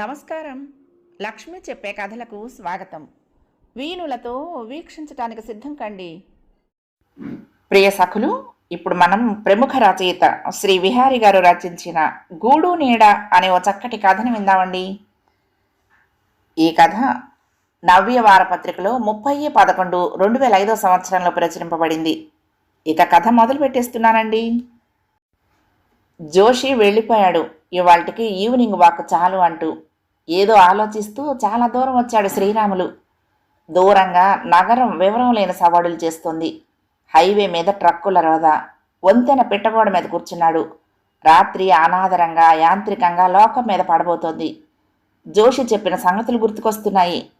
నమస్కారం. లక్ష్మి చెప్పే కథలకు స్వాగతం. వీణులతో వీక్షించటానికి సిద్ధం కండి. ప్రియ సఖులు ఇప్పుడు మనం ప్రముఖ రచయిత శ్రీ విహారి గారు రచించిన గూడు నీడ అనే ఓ చక్కటి కథను విందామండి. ఈ కథ నవ్య వారపత్రికలో ముప్పై పదకొండు రెండు వేల ఐదో సంవత్సరంలో ప్రచురింపబడింది. ఇక కథ మొదలు పెట్టేస్తున్నానండి జోషి వెళ్ళిపోయాడు. ఇవాళకి ఈవినింగ్ వాక్ చాలు అంటూ ఏదో ఆలోచిస్తూ చాలా దూరం వచ్చాడు శ్రీరాములు. దూరంగా నగరం వివరం లేని సవాడులు చేస్తుంది. హైవే మీద ట్రక్కుల రోధ వంతెన పిట్టగోడ మీద కూర్చున్నాడు. రాత్రి అనాదరంగా యాంత్రికంగా లోకం మీద పడబోతోంది. జోషి చెప్పిన సంగతులు గుర్తుకొస్తున్నాయి.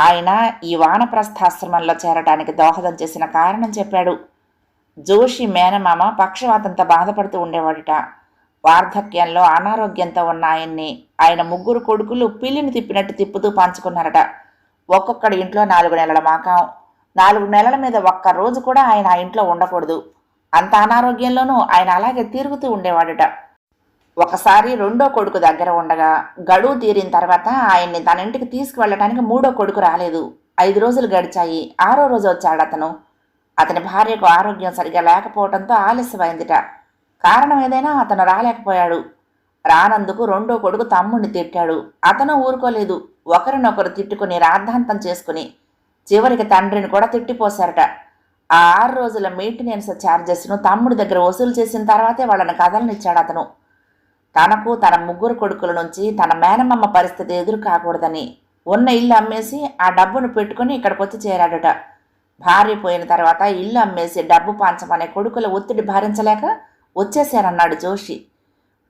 ఆయన ఈ వానప్రస్థాశ్రమంలో చేరటానికి దోహదం చేసిన కారణం చెప్పాడు. జోషి మేనమామ పక్షవాతంతో బాధపడుతూ ఉండేవాడుట. వార్ధక్యంలో అనారోగ్యంతో ఉన్న ఆయన్ని ఆయన ముగ్గురు కొడుకులు పిల్లిని తిప్పినట్టు తిప్పుతూ పంచుకున్నారట. ఒక్కొక్కడి ఇంట్లో నాలుగు నెలల మాకాం. నాలుగు నెలల మీద ఒక్క రోజు కూడా ఆయన ఆ ఇంట్లో ఉండకూడదు. అంత అనారోగ్యంలోనూ ఆయన అలాగే తిరుగుతూ ఉండేవాడట. ఒకసారి రెండో కొడుకు దగ్గర ఉండగా గడువు తీరిన తర్వాత ఆయన్ని తన ఇంటికి తీసుకువెళ్ళటానికి మూడో కొడుకు రాలేదు. ఐదు రోజులు గడిచాయి. ఆరో రోజు వచ్చాడు అతను అతని భార్యకు ఆరోగ్యం సరిగా లేకపోవడంతో ఆలస్యమైందిట. కారణం ఏదైనా అతను రాలేకపోయాడు. రానందుకు రెండో కొడుకు తమ్ముడిని తిట్టాడు. అతను ఊరుకోలేదు. ఒకరినొకరు తిట్టుకుని రాద్ధాంతం చేసుకుని చివరికి తండ్రిని కూడా తిట్టిపోశారట. ఆ ఆరు రోజుల మెయింటెనెన్స్ ఛార్జెస్ను తమ్ముడి దగ్గర వసూలు చేసిన తర్వాతే వాళ్ళని కథలనిచ్చాడు అతను. తనకు తన ముగ్గురు కొడుకుల నుంచి తన మేనమామ పరిస్థితి ఎదురు కాకూడదని ఉన్న ఇల్లు అమ్మేసి ఆ డబ్బును పెట్టుకుని ఇక్కడికి వచ్చి చేరాడట. భార్య పోయిన తర్వాత ఇల్లు అమ్మేసి డబ్బు పంచమనే కొడుకుల ఒత్తిడి భరించలేక వచ్చేశారన్నాడు జోషి.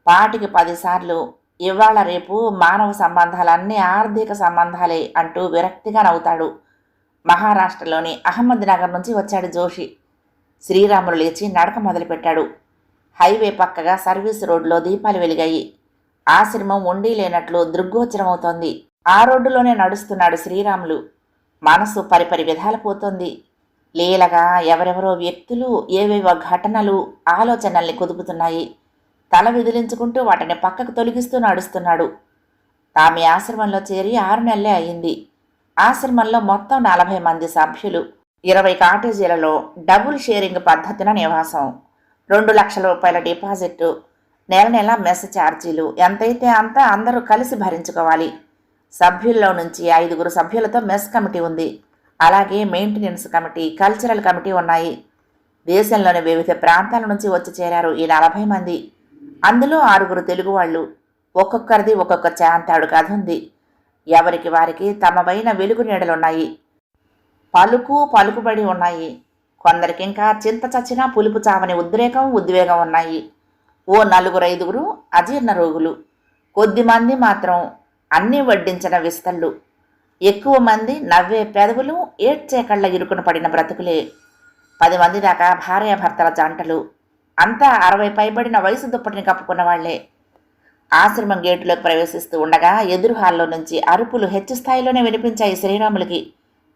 పాటికి పదిసార్లు ఇవాళ రేపు మానవ సంబంధాలన్నీ ఆర్థిక సంబంధాలే అంటూ విరక్తిగా నవ్వుతాడు. మహారాష్ట్రలోని అహ్మద్ నగర్ నుంచి వచ్చాడు జోషి. శ్రీరాములు లేచి నడక మొదలుపెట్టాడు. హైవే పక్కగా సర్వీస్ రోడ్లో దీపాలు వెలిగాయి. ఆశ్రమం ఉండి లేనట్లు దృగ్గోచరమవుతోంది. ఆ రోడ్డులోనే నడుస్తున్నాడు శ్రీరాములు. మనసు పరిపరి విధాల పోతోంది. లీలగా ఎవరెవరో వ్యక్తులు ఏవేవో ఘటనలు ఆలోచనల్ని కుదుపుతున్నాయి. తల విదిలించుకుంటూ వాటిని పక్కకు తొలగిస్తూ నడుస్తున్నాడు. తామి ఆశ్రమంలో చేరి ఆరు నెలలే అయింది. ఆశ్రమంలో మొత్తం నలభై మంది సభ్యులు. ఇరవై కాటేజీలలో డబుల్ షేరింగ్ పద్ధతిన నివాసం. రెండు లక్షల రూపాయల డిపాజిట్ నెల నెల మెస్ ఛార్జీలు. ఎంతైతే అంత అందరూ కలిసి భరించుకోవాలి. సభ్యుల్లో నుంచి ఐదుగురు సభ్యులతో మెస్ కమిటీ ఉంది. అలాగే మెయింటెనెన్స్ కమిటీ కల్చరల్ కమిటీ ఉన్నాయి. దేశంలోని వివిధ ప్రాంతాల నుంచి వచ్చి చేరారు ఈ నలభై మంది. అందులో ఆరుగురు తెలుగు వాళ్ళు. ఒక్కొక్కరిది ఒక్కొక్క చాంతాడు కథ ఉంది. ఎవరికి వారికి తమవైన వెలుగు నీడలున్నాయి. పలుకు పలుకుబడి ఉన్నాయి. కొందరికి ఇంకా చింత చచ్చినా పులుపు చావని ఉద్రేకం ఉద్వేగం ఉన్నాయి. ఓ నలుగురు ఐదుగురు అజీర్ణ రోగులు. కొద్దిమంది మాత్రం అన్నీ వడ్డించిన విస్తళ్ళు. ఎక్కువ మంది నవ్వే పెదవులు ఏడ్చే కళ్ళ ఇరుకున పడిన బ్రతుకులే. పది మంది దాకా భార్యాభర్తల జంటలు. అంతా అరవై పైబడిన వయసు దుప్పటిని కప్పుకున్న వాళ్ళే. ఆశ్రమం గేటులోకి ప్రవేశిస్తూ ఉండగా ఎదురు హాల్లో నుంచి అరుపులు హెచ్చు స్థాయిలోనే వినిపించాయి శ్రీరాములకి.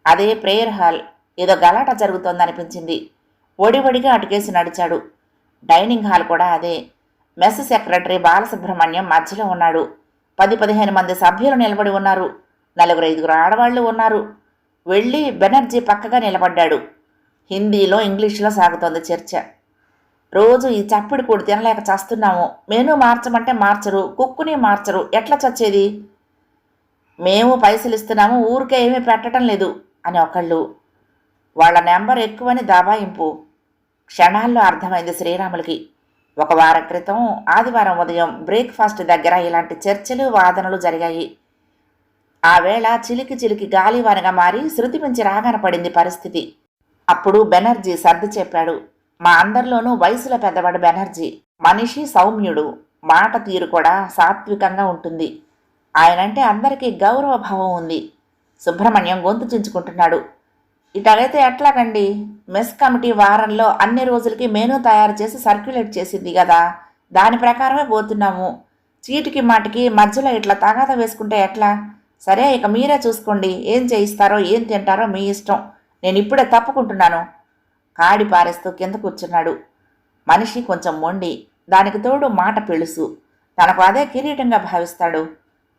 అదే ప్రేయర్ హాల్. ఏదో గలాట జరుగుతోందనిపించింది. ఒడి ఒడిగా అటుకేసి నడిచాడు. డైనింగ్ హాల్ కూడా అదే. మెస్ సెక్రటరీ బాలసుబ్రహ్మణ్యం మధ్యలో ఉన్నాడు. పది పదిహేను మంది సభ్యులు నిలబడి ఉన్నారు. నలుగురు ఐదుగురు ఆడవాళ్ళు ఉన్నారు. వెళ్ళి బెనర్జీ పక్కగా నిలబడ్డాడు. హిందీలో ఇంగ్లీష్లో సాగుతోంది చర్చ. రోజు ఈ చప్పిడి కూడి తినలేక చస్తున్నాము. మెనూ మార్చమంటే మార్చరు కుక్కుని మార్చరు. ఎట్లా చచ్చేది? మేము పైసలు ఇస్తున్నాము ఊరికే ఏమీ పెట్టడం లేదు అని ఒకళ్ళు. వాళ్ళ నెంబర్ ఎక్కువని దాబాయింపు. క్షణాల్లో అర్థమైంది శ్రీరాములకి. ఒక వారం క్రితం ఆదివారం ఉదయం బ్రేక్ఫాస్ట్ దగ్గర ఇలాంటి చర్చలు వాదనలు జరిగాయి. ఆ వేళ చిలికి చిలికి గాలివానగా మారి శృతి మించి రాగాన పడింది పరిస్థితి. అప్పుడు బెనర్జీ సర్ది చెప్పాడు మా అందరిలోనూ వయసులో పెద్దవాడు బెనర్జీ. మనిషి సౌమ్యుడు. మాట తీరు కూడా సాత్వికంగా ఉంటుంది. ఆయనంటే అందరికీ గౌరవ భావం ఉంది. సుబ్రహ్మణ్యం గొంతు చించుకుంటున్నాడు. ఇటగైతే ఎట్లాగండి? మెస్ కమిటీ వారంలో అన్ని రోజులకి మెనూ తయారు చేసి సర్క్యులేట్ చేసింది కదా దాని ప్రకారమే పోతున్నాము. చీటికి మాటికి మధ్యలో ఇట్లా తగాద వేసుకుంటే ఎట్లా? సరే ఇక మీరే చూసుకోండి. ఏం చేయిస్తారో ఏం తింటారో మీ ఇష్టం. నేను ఇప్పుడే తప్పుకుంటున్నాను. కాడి పారేస్తూ కింద కూర్చున్నాడు. మనిషి కొంచెం మొండి. దానికి తోడు మాట పెళుసు తనకు అదే కిరీటంగా భావిస్తాడు.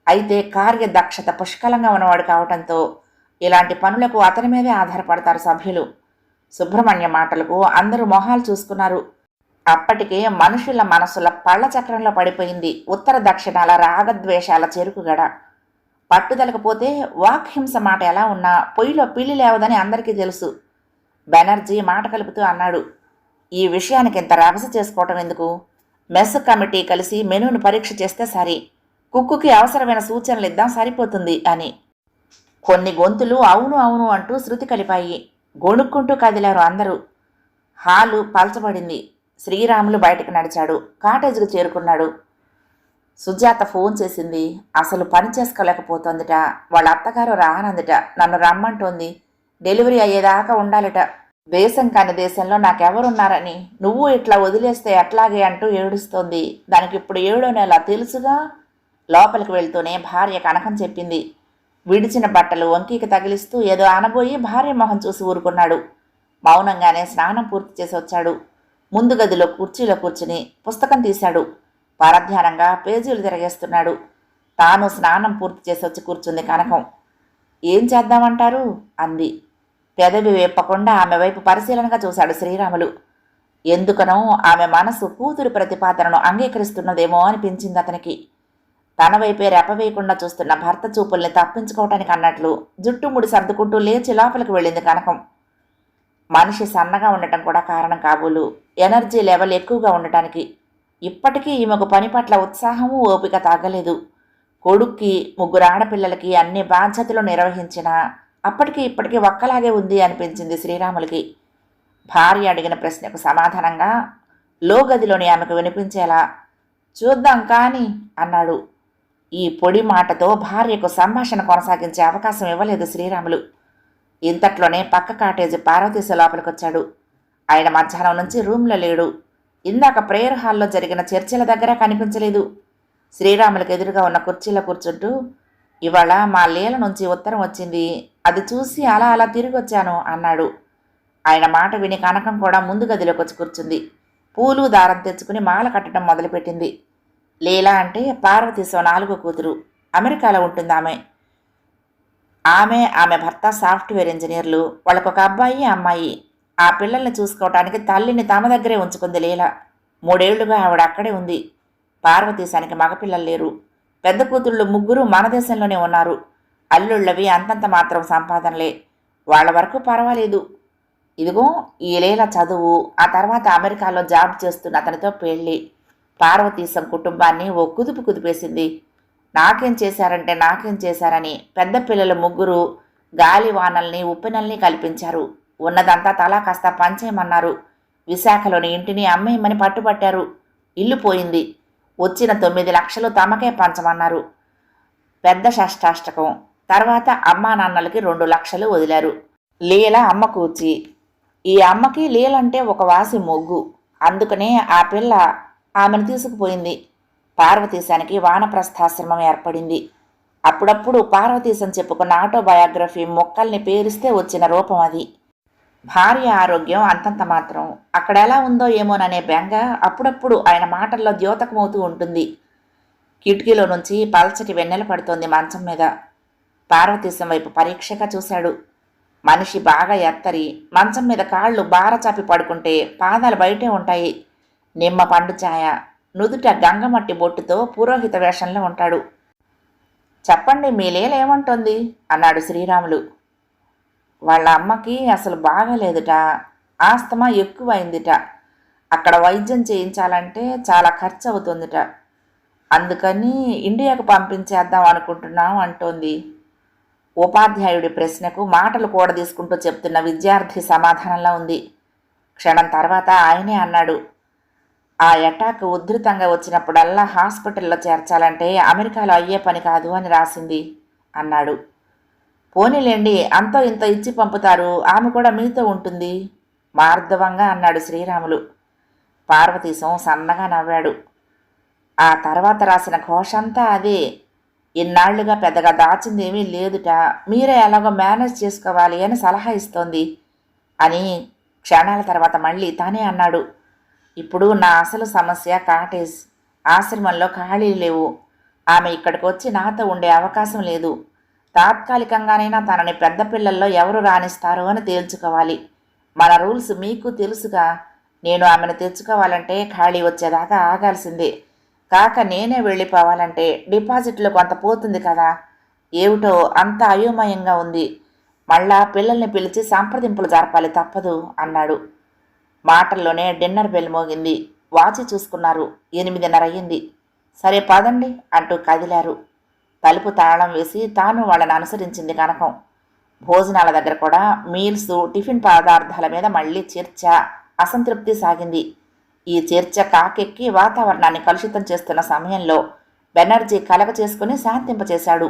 అయితే కార్యదక్షత పుష్కలంగా ఉన్నవాడు కావటంతో ఇలాంటి పనులకు అతని మీదే ఆధారపడతారు సభ్యులు. సుబ్రహ్మణ్య మాటలకు అందరూ మొహాలు చూసుకున్నారు. అప్పటికే మనుషుల మనసుల పళ్ళ చక్రంలో పడిపోయింది. ఉత్తర దక్షిణాల రాగద్వేషాల చెరుకుగడ. పట్టుదలకపోతే వాక్హింస మాట ఎలా ఉన్నా పొయ్యిలో పిల్లి లేవదని అందరికీ తెలుసు. బెనర్జీ మాట కలుపుతూ అన్నాడు. ఈ విషయానికి ఇంత రభస చేసుకోవటం ఎందుకు? మెస్ కమిటీ కలిసి మెనూను పరీక్ష చేస్తే సరి. కుక్కుకి అవసరమైన సూచనలు ఇద్దాం సరిపోతుంది అని. కొన్ని గొంతులు అవును అవును అంటూ శృతి కలిపాయి. గొణుక్కుంటూ కదిలారు అందరూ. హాలు పలచబడింది. శ్రీరాములు బయటకు నడిచాడు. కాటేజ్కు చేరుకున్నాడు. సుజాత ఫోన్ చేసింది. అసలు పని చేసుకోలేకపోతోందిట. వాళ్ళ అత్తగారు రానందిట. నన్ను రమ్మంటోంది. డెలివరీ అయ్యేదాకా ఉండాలిట. దేశం కాని దేశంలో నాకెవరున్నారని. నువ్వు ఇట్లా వదిలేస్తే ఎట్లాగే? అంటూ ఏడుస్తోంది. దానికి ఇప్పుడు ఏడో నెల తెలుసుగా లోపలికి వెళ్తూనే భార్య కనకం చెప్పింది. విడిచిన బట్టలు వంకీకి తగిలిస్తూ ఏదో అనబోయి భార్య మొహం చూసి ఊరుకున్నాడు. మౌనంగానే స్నానం పూర్తి చేసి వచ్చాడు ముందు గదిలో కుర్చీలో కూర్చుని పుస్తకం తీశాడు. పరధ్యానంగా పేజీలు తిరగేస్తున్నాడు. తాను స్నానం పూర్తి చేసి వచ్చి కూర్చుంది కనకం. ఏం చేద్దామంటారు? అంది. పెదవి వేపకుండా ఆమె వైపు పరిశీలనగా చూశాడు శ్రీరాములు. ఎందుకనో ఆమె మనసు కూతురి ప్రతిపాదనను అంగీకరిస్తున్నదేమో అనిపించింది అతనికి. తన వైపే రెపవేయకుండా చూస్తున్న భర్త చూపుల్ని తప్పించుకోవటానికి అన్నట్లు జుట్టు ముడి సర్దుకుంటూ లేచి లోపలికి వెళ్ళింది కనకం. మనిషి సన్నగా ఉండటం కూడా కారణం కాబోలు. ఎనర్జీ లెవెల్ ఎక్కువగా ఉండటానికి ఇప్పటికీ ఈమెకు పని పట్ల ఉత్సాహము ఓపిక తాగలేదు కొడుక్కి ముగ్గురు ఆడపిల్లలకి అన్ని బాధ్యతలు నిర్వహించిన అప్పటికి ఇప్పటికీ ఒక్కలాగే ఉంది అనిపించింది శ్రీరాములకి. భార్య అడిగిన ప్రశ్నకు సమాధానంగా లోగదిలోని ఆమెకు వినిపించేలా? చూద్దాం కానీ అన్నాడు. ఈ పొడి మాటతో భార్యకు సంభాషణ కొనసాగించే అవకాశం ఇవ్వలేదు శ్రీరాములు. ఇంతట్లోనే పక్క కాటేజీ పార్వతీశ లోపలికొచ్చాడు. ఆయన మధ్యాహ్నం నుంచి రూమ్లో లేడు. ఇందాక ప్రేయర్ హాల్లో జరిగిన చర్చల దగ్గర కనిపించలేదు. శ్రీరాములకు ఎదురుగా ఉన్న కుర్చీలో కూర్చుంటూ ఇవాళ మా లీల నుంచి ఉత్తరం వచ్చింది. అది చూసి అలా అలా తిరిగి వచ్చాను అన్నాడు. ఆయన మాట విని కనకం కూడా ముందు గదిలోకి వచ్చి కూర్చుంది. పూలు దారం తెచ్చుకుని మాల కట్టడం మొదలుపెట్టింది. లీల అంటే పార్వతీశ్వ నాలుగో కూతురు. అమెరికాలో ఉంటుంది ఆమె. ఆమె ఆమె భర్త సాఫ్ట్వేర్ ఇంజనీర్లు. వాళ్ళకొక ఒక అబ్బాయి అమ్మాయి. ఆ పిల్లల్ని చూసుకోవటానికి తల్లిని తమ దగ్గరే ఉంచుకుంది లీల. మూడేళ్ళుగా ఆవిడ అక్కడే ఉంది. పార్వతీశానికి మగపిల్లలు లేరు. పెద్ద కూతుళ్ళు ముగ్గురు మన దేశంలోనే ఉన్నారు. అల్లుళ్ళవి అంతంత మాత్రం సంపాదనలే. వాళ్ళ వరకు పర్వాలేదు. ఇదిగో ఈ లీల చదువు ఆ తర్వాత అమెరికాలో జాబ్ చేస్తున్న అతనితో పెళ్ళి. పార్వతీశం కుటుంబాన్ని ఓ కుదుపు కుదిపేసింది. నాకేం చేశారంటే నాకేం చేశారని పెద్ద పిల్లలు ముగ్గురు గాలి వానల్ని ఉప్పెనల్ని కల్పించారు. ఉన్నదంతా తలా కాస్త పంచేయమన్నారు. విశాఖలోని ఇంటిని అమ్మేయమని పట్టుబట్టారు. ఇల్లు పోయింది. వచ్చిన తొమ్మిది లక్షలు తమకే పంచమన్నారు. పెద్ద షష్టాష్టకం. తర్వాత అమ్మా నాన్నలకి రెండు లక్షలు వదిలారు. లీల అమ్మ కూర్చి ఈ అమ్మకి లీలంటే ఒక వాసి మొగ్గు. అందుకనే ఆ పిల్ల ఆమెను తీసుకుపోయింది. పార్వతీశానికి వానప్రస్థాశ్రమం ఏర్పడింది. అప్పుడప్పుడు పార్వతీశం చెప్పుకున్న ఆటోబయోగ్రఫీ మొక్కల్ని పేరిస్తే వచ్చిన రూపం అది. భార్య ఆరోగ్యం అంతంత మాత్రం అక్కడ ఎలా ఉందో ఏమోననే బెంగ అప్పుడప్పుడు ఆయన మాటల్లో ద్యోతకమవుతూ ఉంటుంది. కిటికీలో నుంచి పలచటి వెన్నెల పడుతోంది మంచం మీద. పార్వతీశం వైపు పరీక్షగా చూశాడు. మనిషి బాగా ఎత్తరి మంచం మీద కాళ్ళు బారచాపి పడుకుంటే పాదాలు బయటే ఉంటాయి. నిమ్మ పండు ఛాయ నుదుట గంగమట్టి బొట్టుతో పురోహిత వేషంలో ఉంటాడు. చెప్పండి మీ లీల అన్నాడు శ్రీరాములు. వాళ్ళ అమ్మకి అసలు బాగలేదుట. ఆస్తమా ఎక్కువైందిట. అక్కడ వైద్యం చేయించాలంటే చాలా ఖర్చు అవుతుందిట అందుకని ఇండియాకు పంపించేద్దాం అనుకుంటున్నాం అంటోంది. ఉపాధ్యాయుడి ప్రశ్నకు మాటలు కూడా తీసుకుంటూ చెప్తున్న విద్యార్థి సమాధానంలా ఉంది. క్షణం తర్వాత ఆయనే అన్నాడు. ఆ అటాక్ ఉధృతంగా వచ్చినప్పుడల్లా హాస్పిటల్లో చేర్చాలంటే అమెరికాలో అయ్యే పని కాదు అని రాసింది అన్నాడు. పోనీలేండి అంతో ఇంత ఇచ్చి పంపుతారు ఆమె కూడా మీతో ఉంటుంది. మార్ధవంగా అన్నాడు శ్రీరాములు. పార్వతీశం సన్నగా నవ్వాడు. ఆ తర్వాత రాసిన ఘోషంతా అదే. ఇన్నాళ్ళుగా పెద్దగా దాచిందేమీ లేదుట. మీరే ఎలాగో మేనేజ్ చేసుకోవాలి అని సలహా ఇస్తోంది అని క్షణాల తర్వాత మళ్ళీ తానే అన్నాడు. ఇప్పుడు నా అసలు సమస్య కాటేజ్. ఆశ్రమంలో ఖాళీలు లేవు. ఆమె ఇక్కడికి వచ్చి నాతో ఉండే అవకాశం లేదు. తాత్కాలికంగానైనా తనని పెద్ద పిల్లల్లో ఎవరు రాణిస్తారు అని తేల్చుకోవాలి. మన రూల్స్ మీకు తెలుసుగా. నేను ఆమెను తెచ్చుకోవాలంటే ఖాళీ వచ్చేదాకా ఆగాల్సిందే. కాక నేనే వెళ్ళిపోవాలంటే డిపాజిట్లో కొంత పోతుంది కదా. ఏమిటో అంత అయోమయంగా ఉంది. మళ్ళా పిల్లల్ని పిలిచి సంప్రదింపులు జరపాలి తప్పదు అన్నాడు. మాటల్లోనే డిన్నర్ బెల్ మోగింది. వాచి చూసుకున్నారు. ఎనిమిదిన్నర అయ్యింది సరే పదండి అంటూ కదిలారు. తలుపు తాళం వేసి తాను వాళ్ళని అనుసరించింది కనకం. భోజనాల దగ్గర కూడా మీల్స్ టిఫిన్ పదార్థాల మీద మళ్ళీ చర్చ అసంతృప్తి సాగింది. ఈ చర్చ కాకెక్కి వాతావరణాన్ని కలుషితం చేస్తున్న సమయంలో బెనర్జీ కలగ చేసుకుని శాంతింపచేశాడు.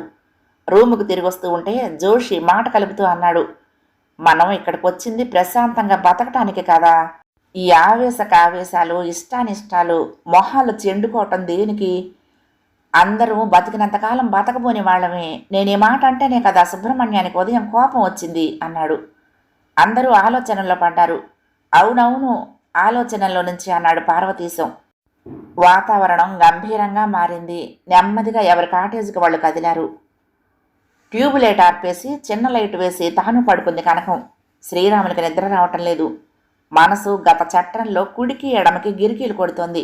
రూముకు తిరిగి వస్తూ ఉంటే జోషి మాట కలుపుతూ అన్నాడు మనం ఇక్కడికి వచ్చింది ప్రశాంతంగా బతకటానికి కదా? ఈ ఆవేశ ఆవేశాలు ఇష్టానిష్టాలు మొహాలు చెండుకోవటం దేనికి? అందరూ బతికినంతకాలం బతకబోని వాళ్ళమే. నేనే మాట అంటేనే కదా సుబ్రహ్మణ్యానికి ఉదయం కోపం వచ్చింది అన్నాడు. అందరూ ఆలోచనలో పడ్డారు. అవునవును ఆలోచనలో నుంచి అన్నాడు పార్వతీశం. వాతావరణం గంభీరంగా మారింది. నెమ్మదిగా ఎవరి కాటేజీకి వాళ్ళు కదిలారు. ట్యూబ్ లైట్ ఆర్పేసి చిన్న లైట్ వేసి తాను పడుకుంది కనకం. శ్రీరామునికి నిద్ర రావటం లేదు. మనసు గత చట్టంలో కుడికి ఎడమకి గిరికీలు కొడుతోంది.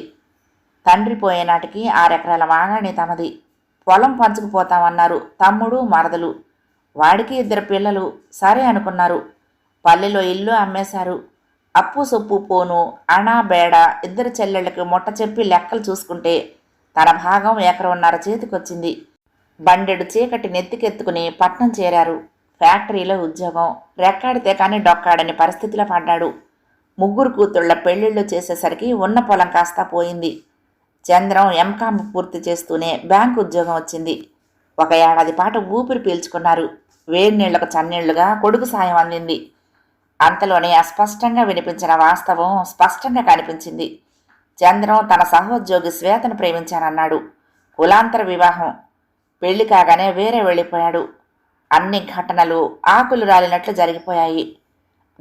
తండ్రి పోయేనాటికి ఆరెకరాల మాగాణి తమది. పొలం పంచుకుపోతామన్నారు తమ్ముడు మరదలు. వాడికి ఇద్దరు పిల్లలు. సరే అనుకున్నారు. పల్లెలో ఇల్లు అమ్మేశారు. అప్పు సొప్పు పోను అణా బేడ ఇద్దరు చెల్లెళ్ళకి మొట్ట చెప్పి లెక్కలు చూసుకుంటే తన భాగం ఎకరన్నర చేతికొచ్చింది. బండెడు చీకటి నెత్తికెత్తుకుని పట్నం చేరారు. ఫ్యాక్టరీలో ఉద్యోగం. రెక్కాడితే కానీ డొక్కాడని పరిస్థితిలో పడ్డాడు. ముగ్గురు కూతుళ్ళ పెళ్ళిళ్ళు చేసేసరికి ఉన్న పొలం కాస్తా పోయింది. చంద్రం ఎంకామ్ పూర్తి చేస్తూనే బ్యాంకు ఉద్యోగం వచ్చింది. ఒక ఏడాది పాటు ఊపిరి పీల్చుకున్నారు. వేడి నీళ్ళకు చన్నీళ్ళుగా కొడుకు సాయం అందింది. అంతలోనే అస్పష్టంగా వినిపించిన వాస్తవం స్పష్టంగా కనిపించింది. చంద్రం తన సహోద్యోగి శ్వేతను ప్రేమించానన్నాడు. కులాంతర వివాహం. పెళ్ళి కాగానే వేరే వెళ్ళిపోయాడు. అన్ని ఘటనలు ఆకులు రాలినట్లు జరిగిపోయాయి.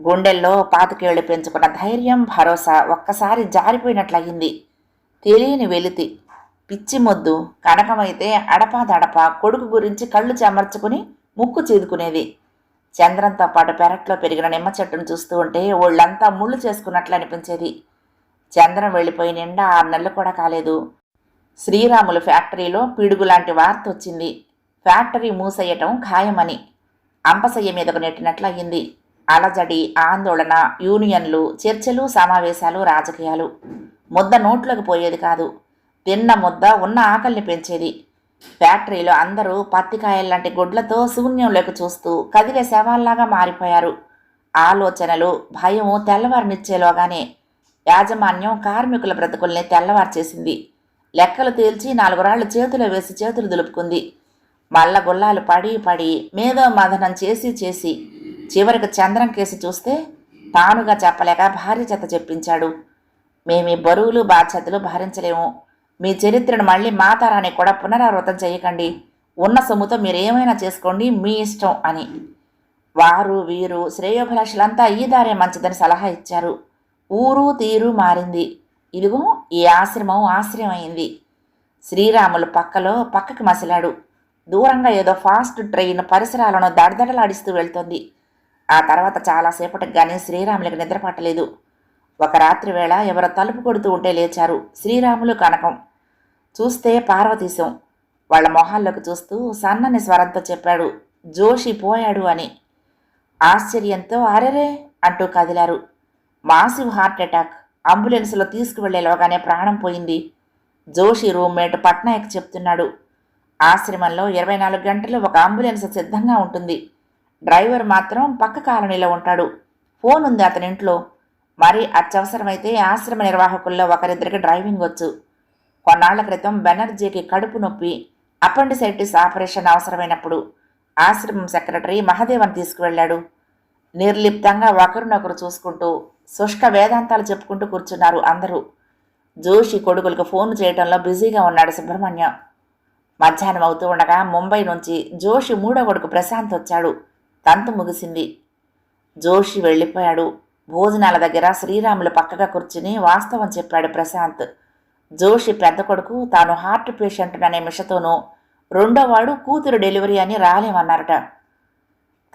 గుండెల్లో పాతికేళ్ళు పెంచుకున్న ధైర్యం భరోసా ఒక్కసారి జారిపోయినట్లయింది. తెలియని వెలితి. పిచ్చి మొద్దు. కనకమైతే అడపాదడప కొడుకు గురించి కళ్ళు చెమర్చుకుని ముక్కు చీదుకునేది. చంద్రంతో పాటు పెరట్లో పెరిగిన నిమ్మ చెట్టును చూస్తూ ఉంటే ఒళ్ళంతా ముళ్ళు చేసుకున్నట్లు అనిపించేది. చంద్రం వెళ్ళిపోయి నిండా ఆరు నెలలు కూడా కాలేదు. శ్రీరాములు ఫ్యాక్టరీలో పిడుగు లాంటి వార్త వచ్చింది. ఫ్యాక్టరీ మూసేయటం ఖాయమని. అంపసయ్య మీదకు నెట్టినట్లు అయింది అలజడి ఆందోళన యూనియన్లు చర్చలు సమావేశాలు రాజకీయాలు. ముద్ద నోట్లోకి పోయేది కాదు. తిన్న ముద్ద ఉన్న ఆకలిని పెంచేది. ఫ్యాక్టరీలో అందరూ పత్తికాయల్లాంటి గుడ్లతో శూన్యంలోకి చూస్తూ కదిలే శవాల్లాగా మారిపోయారు. ఆలోచనలు భయము తెల్లవారినిచ్చేలోగానే యాజమాన్యం కార్మికుల బ్రతుకుల్ని తెల్లవార్చేసింది. లెక్కలు తేల్చి నాలుగు రాళ్ళు చేతిలో వేసి చేతులు దులుపుకుంది. మల్ల గుల్లాలు పడి పడి మేధో మదనం చేసి చేసి చివరికి చంద్రం కేసి చూస్తే తానుగా చెప్పలేక భార్య చేత చెప్పించాడు. మేమీ బరువులు బాధ్యతలు భరించలేము. మీ చరిత్రను మళ్ళీ మా తరానికి కూడా పునరావృతం చేయకండి. ఉన్న సొమ్ముతో మీరు ఏమైనా చేసుకోండి మీ ఇష్టం అని. వారు వీరు శ్రేయోభిలాషులంతా ఈ దారే మంచిదని సలహా ఇచ్చారు. ఊరు తీరు మారింది. ఇదిగో ఈ ఆశ్రమం ఆశ్రయం అయింది శ్రీరాములు పక్కలో పక్కకి మసిలాడు. దూరంగా ఏదో ఫాస్ట్ ట్రైన్ పరిసరాలను దడదడలాడిస్తూ వెళ్తోంది. ఆ తర్వాత చాలాసేపటికి కానీ శ్రీరాములకి నిద్రపట్టలేదు. ఒక రాత్రి వేళ ఎవరో తలుపు కొడుతూ ఉంటే లేచారు శ్రీరాములు కనకం. చూస్తే పార్వతీశం. వాళ్ళ మొహాల్లోకి చూస్తూ సన్నని స్వరంతో చెప్పాడు జోషి పోయాడు అని. ఆశ్చర్యంతో అరెరే అంటూ కదిలారు. Massive heart attack. అంబులెన్స్లో తీసుకువెళ్ళేలోగానే ప్రాణం పోయింది. జోషి రూమ్మేట్ పట్నాయక్ చెప్తున్నాడు. ఆశ్రమంలో ఇరవై నాలుగు గంటలు ఒక అంబులెన్స్ సిద్ధంగా ఉంటుంది. డ్రైవర్ మాత్రం పక్క కాలనీలో ఉంటాడు. ఫోన్ ఉంది అతని ఇంట్లో. మరి అత్యవసరమైతే ఆశ్రమ నిర్వాహకుల్లో ఒకరిద్దరికి డ్రైవింగ్ వచ్చు. కొన్నాళ్ళ క్రితం బెనర్జీకి కడుపు నొప్పి అపెండిసైటిస్ ఆపరేషన్ అవసరమైనప్పుడు ఆశ్రమం సెక్రటరీ మహదేవన్ తీసుకువెళ్ళాడు. నిర్లిప్తంగా ఒకరినొకరు చూసుకుంటూ శుష్క వేదాంతాలు చెప్పుకుంటూ కూర్చున్నారు అందరూ. జోషి కొడుకులకు ఫోన్ చేయడంలో బిజీగా ఉన్నాడు సుబ్రహ్మణ్యం. మధ్యాహ్నం అవుతూ ఉండగా ముంబై నుంచి జోషి మూడో కొడుకు ప్రశాంత్ వచ్చాడు. తంతు ముగిసింది. జోషి వెళ్ళిపోయాడు. భోజనాల దగ్గర శ్రీరాములు పక్కగా కూర్చుని వాస్తవం చెప్పాడు ప్రశాంత్. జోషి పెద్ద కొడుకు తాను హార్ట్ పేషెంట్ అనే మిషతోనూ రెండోవాడు కూతురు డెలివరీ అని రాలేమన్నారట.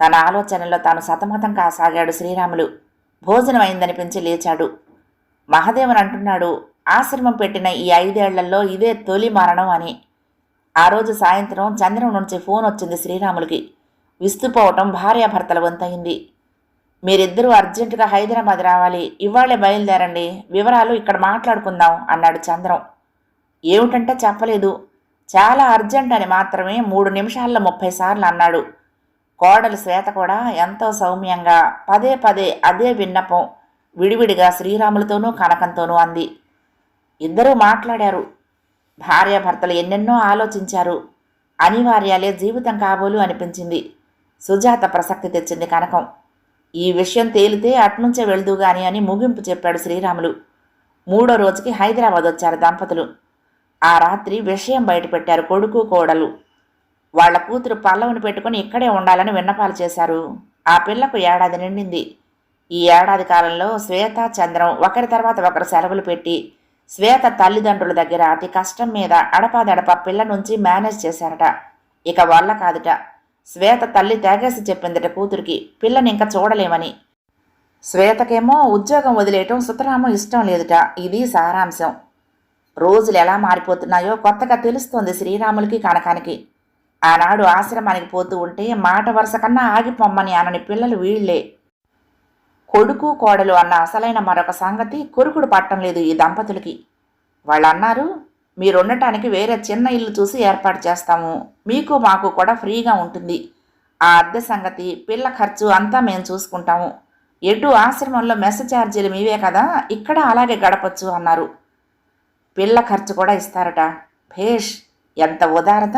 తన ఆలోచనలో తాను సతమతం కాసాగాడు శ్రీరాములు. భోజనం అయిందనిపించి లేచాడు. మహదేవన్ అంటున్నాడు ఆశ్రమం పెట్టిన ఈ ఐదేళ్ళలో ఇదే తొలి మరణం అని. ఆ రోజు సాయంత్రం చంద్రం నుంచి ఫోన్ వచ్చింది శ్రీరాములకి. విస్తుపోవటం భార్యాభర్తల వంతయింది. మీరిద్దరూ అర్జెంటుగా హైదరాబాద్ రావాలి. ఇవాళే బయలుదేరండి. వివరాలు ఇక్కడ మాట్లాడుకుందాం అన్నాడు చంద్రం. ఏమిటంటే చెప్పలేదు. చాలా అర్జెంట్ అని మాత్రమే మూడు నిమిషాల్లో ముప్పై సార్లు అన్నాడు. కోడలు శ్వేత కూడా ఎంతో సౌమ్యంగా పదే పదే అదే విన్నపం విడివిడిగా శ్రీరాములతోనూ కనకంతోనూ అంది. ఇద్దరూ మాట్లాడారు. భార్యాభర్తలు ఎన్నెన్నో ఆలోచించారు. అనివార్యాలే జీవితం కాబోలు అనిపించింది. సుజాత ప్రసక్తి తెచ్చింది కనకం. ఈ విషయం తేలితే అట్నుంచే వెళ్దు గాని అని ముగింపు చెప్పాడు శ్రీరాములు. మూడో రోజుకి హైదరాబాద్ వచ్చారు దంపతులు. ఆ రాత్రి విషయం బయటపెట్టారు కొడుకు కోడలు. వాళ్ళ కూతురు పల్లవుని పెట్టుకుని ఇక్కడే ఉండాలని విన్నపాలు చేశారు. ఆ పిల్లకు ఏడాది నిండింది. ఈ ఏడాది కాలంలో శ్వేత చంద్రం ఒకరి తర్వాత ఒకరు సెలవులు పెట్టి శ్వేత తల్లిదండ్రుల దగ్గర అతి కష్టం మీద అడపాదడప పిల్ల నుంచి మేనేజ్ చేశారట. ఇక వల్ల కాదుట. శ్వేత తల్లి తేగేసి చెప్పిందట కూతురికి పిల్లని ఇంకా చూడలేమని. శ్వేతకేమో ఉద్యోగం వదిలేయటం సుతరామం ఇష్టం లేదుట ఇది సారాంశం. రోజులు ఎలా మారిపోతున్నాయో కొత్తగా తెలుస్తోంది శ్రీరాములకి కనకానికి. ఆనాడు ఆశ్రమానికి పోతూ ఉంటే మాట వరుస కన్నా ఆగిపోమ్మని అనని పిల్లలు వీళ్ళే కొడుకు కోడలు అన్న అసలైన మరొక సంగతి కొరుకుడు పట్టం లేదు ఈ దంపతులకి. వాళ్ళన్నారు మీరుండటానికి వేరే చిన్న ఇల్లు చూసి ఏర్పాటు చేస్తాము. మీకు మాకు కూడా ఫ్రీగా ఉంటుంది. ఆ అద్దె సంగతి పిల్ల ఖర్చు అంతా మేము చూసుకుంటాము. ఎటు ఆశ్రమంలో మెస్ ఛార్జీలు మీవే కదా ఇక్కడ అలాగే గడపచ్చు అన్నారు. పిల్ల ఖర్చు కూడా ఇస్తారట. భేష్ ఎంత ఉదారత.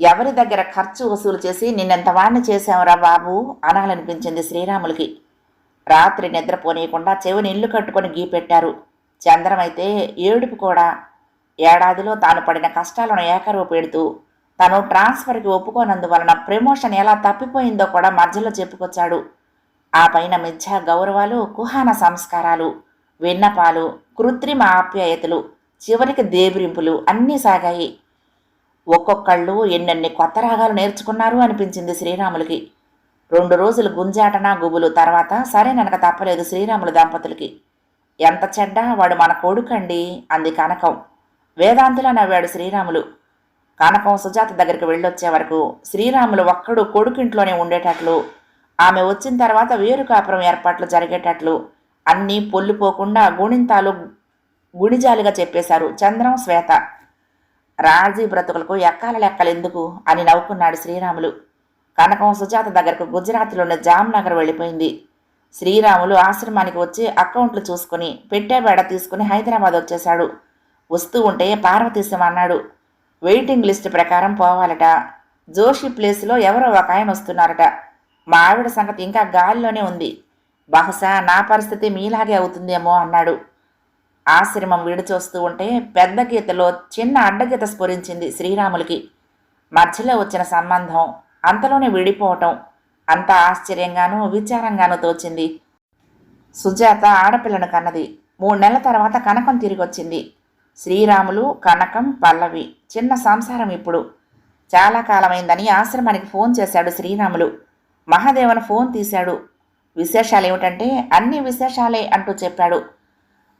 ఎవరి దగ్గర ఖర్చు వసూలు చేసి నిన్నెంత వాడిని చేశావురా బాబు? అనాలనిపించింది శ్రీరాములకి. రాత్రి నిద్రపోనీయకుండా చెవిని ఇల్లు కట్టుకొని గీపెట్టారు చంద్రమైతే ఏడుపు కూడా. ఏడాదిలో తాను పడిన కష్టాలను ఏకరువు పెడుతూ తను ట్రాన్స్ఫర్కి ఒప్పుకోనందువలన ప్రమోషన్ ఎలా తప్పిపోయిందో కూడా మధ్యలో చెప్పుకొచ్చాడు. ఆ పైన మిథ్యా గౌరవాలు కుహాన సంస్కారాలు విన్నపాలు కృత్రిమ ఆప్యాయతలు చివరికి దేబ్రింపులు అన్నీ సాగాయి. ఒక్కొక్కళ్ళు ఎన్నెన్ని కొత్త రాగాలు నేర్చుకున్నారు అనిపించింది శ్రీరాములకి. రెండు రోజులు గుంజాటన గుబులు తర్వాత సరేననక తప్పలేదు శ్రీరాములు దంపతులకి. ఎంత చెడ్డ వాడు మన కొడుకండి అంది కనకం. వేదాంతిలా నవ్వాడు శ్రీరాములు. కనకం సుజాత దగ్గరికి వెళ్ళొచ్చే వరకు శ్రీరాములు ఒక్కడు కొడుకింట్లోనే ఉండేటట్లు ఆమె వచ్చిన తర్వాత వేరు కాపురం ఏర్పాట్లు జరిగేటట్లు అన్నీ పొల్లిపోకుండా గుణింతాలు గుణిజాలుగా చెప్పేశారు చంద్రం శ్వేత. రాజీ బ్రతుకులకు ఎక్కాల లెక్కలెందుకు అని నవ్వుకున్నాడు శ్రీరాములు. కనకం సుజాత దగ్గరకు గుజరాత్లోని జామ్నగర్ వెళ్ళిపోయింది. శ్రీరాములు ఆశ్రమానికి వచ్చి అకౌంట్లు చూసుకుని పెట్టేబేడ తీసుకుని హైదరాబాద్ వచ్చేశాడు. వస్తూ ఉంటే పార్వతీశం అన్నాడు వెయిటింగ్ లిస్ట్ ప్రకారం పోవాలట. జోషి ప్లేస్లో ఎవరో ఒక ఆయన వస్తున్నారట. మా ఆవిడ సంగతి ఇంకా గాలిలోనే ఉంది. బహుశా నా పరిస్థితి మీలాగే అవుతుందేమో అన్నాడు. ఆశ్రమం విడిచూస్తూ ఉంటే పెద్ద గీతలో చిన్న అడ్డగీత స్ఫురించింది శ్రీరాములకి. మధ్యలో వచ్చిన సంబంధం అంతలోనే విడిపోవటం అంత ఆశ్చర్యంగానూ విచారంగానూ తోచింది. సుజాత ఆడపిల్లను కన్నది. మూడు నెలల తర్వాత కనకం తిరిగొచ్చింది. శ్రీరాములు కనకం పల్లవి. చిన్న సంసారం ఇప్పుడు. చాలా కాలమైందని ఆశ్రమానికి ఫోన్ చేశాడు శ్రీరాములు. మహాదేవన ఫోన్ తీశాడు. విశేషాలు ఏమిటంటే అన్ని విశేషాలే అంటూ చెప్పాడు.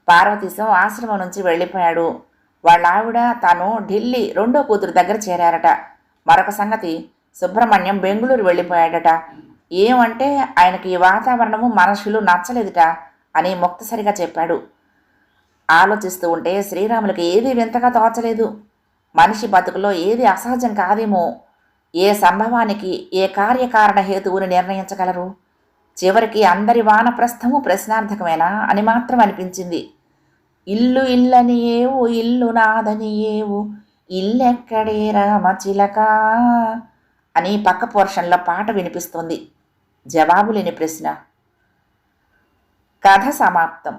పార్వతీశం ఆశ్రమం నుంచి వెళ్ళిపోయాడు. వాళ్ళ ఆవిడ తాను ఢిల్లీ రెండో కూతురు దగ్గర చేరారట. మరొక సంగతి సుబ్రహ్మణ్యం బెంగుళూరు వెళ్ళిపోయాడట. ఏమంటే ఆయనకి ఈ వాతావరణము మనుషులు నచ్చలేదుట అని ముక్తసరిగా చెప్పాడు. ఆలోచిస్తూ ఉంటే శ్రీరాములకి ఏది వింతగా తోచలేదు. మనిషి బతుకులో ఏది అసహజం కాదేమో. ఏ సంభవానికి ఏ కార్యకారణ హేతువుని నిర్ణయించగలరు? చివరికి అందరి వానప్రస్థము ప్రశ్నార్థకమేనా అని మాత్రం అనిపించింది. ఇల్లు ఇల్లని ఏవు ఇల్లు నాదని ఏవు ఇల్లెక్కడే రామచిలక అని పక్క పోర్షన్లో పాట వినిపిస్తుంది. జవాబు లేని ప్రశ్న. కథ సమాప్తం.